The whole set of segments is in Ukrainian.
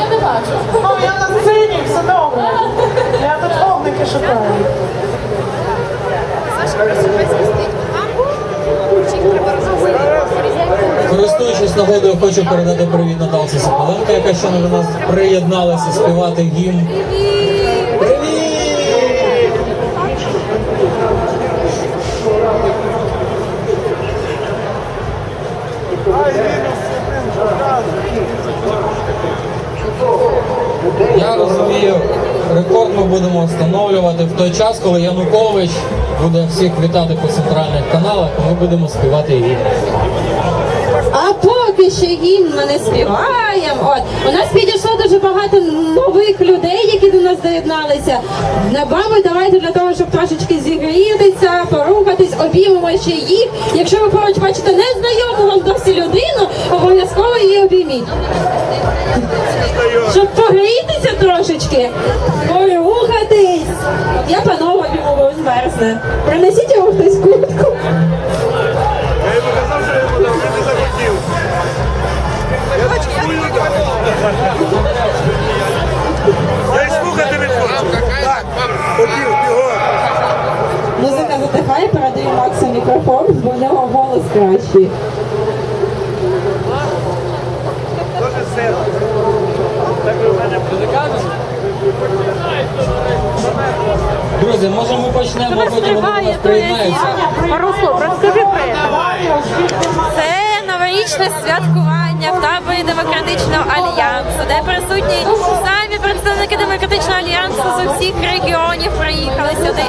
Я не бачу. Ну, я на сцені, все добре. Я тут вогники шукаю. Користуючись нагодою, хочу передати привіт Наталці Соколенко, яка щойно до нас приєдналася співати гімн. Привіт! Я рекорд ми будемо встановлювати в той час, коли Янукович буде всіх вітати по центральних каналах, ми будемо співати гімн. А поки ще гімн ми не співаємо. От у нас підійшло дуже багато нових людей, які до нас доєдналися. Набами давайте для того, щоб трошечки зігрітися, обіймемо ще їх. Якщо ви поруч бачите незнайому вам досі людину, обов'язково її обійміть. Щоб погрітися трошечки, порухатись. Я панове бо змерзне. Принесіть йому хтось куртку. Я йому йому слухати не хочу. Так, хотів, затихає, передаю Максу мікрофон, бо в нього голос кращий. Дуже сильно. Друзі, може ми почнемо, а потім вони до нас приєднаються. Пару слов, розкажи про це. Це новорічне святкування в таборі демократичного альянсу, де присутні самі представники демократичного альянсу з усіх регіонів приїхали сюди.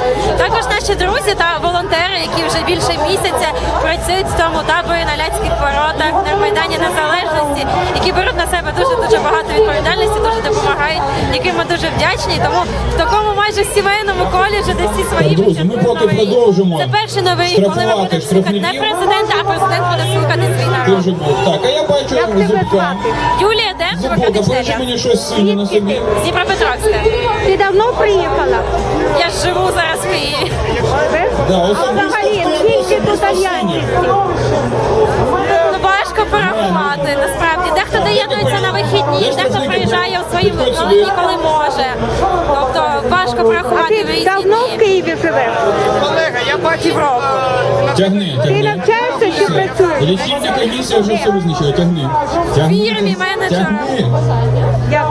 Також наші друзі та волонтери, які вже більше місяця працюють в цьому таборі на Ляцьких воротах на майдані Незалежності, які беруть на себе дуже дуже багато відповідальності, дуже допомагають, яким ми дуже вдячні. Тому в такому майже сімейному колі вже десь всі свої Друзі, ми поки новий продовжимо Це перший новий рік, коли ми будемо слухати не президента, а президент буде слухати свій народ. Так, а я бачу Як тебе звати? Юлія Дем, Зубка, покажи мені щось синє на собі. Дніпропетровська. Ти давно приїхала? Я живу зараз в Києві. А взагалі, скільки тут синє. альянсів? Ну, важко порахувати, насправді. Дехто доєднується на вихідні, дехто приїжджає у свої вихідні, коли може. Тобто важко порахувати в ти різні давно в дні. Києві живеш? Тягни, Ти тягни. навчаєшся чи працюєш? Лічильна комісія вже все визначила. Тягни. Тягни. Фірмі менеджера. Тягни. Я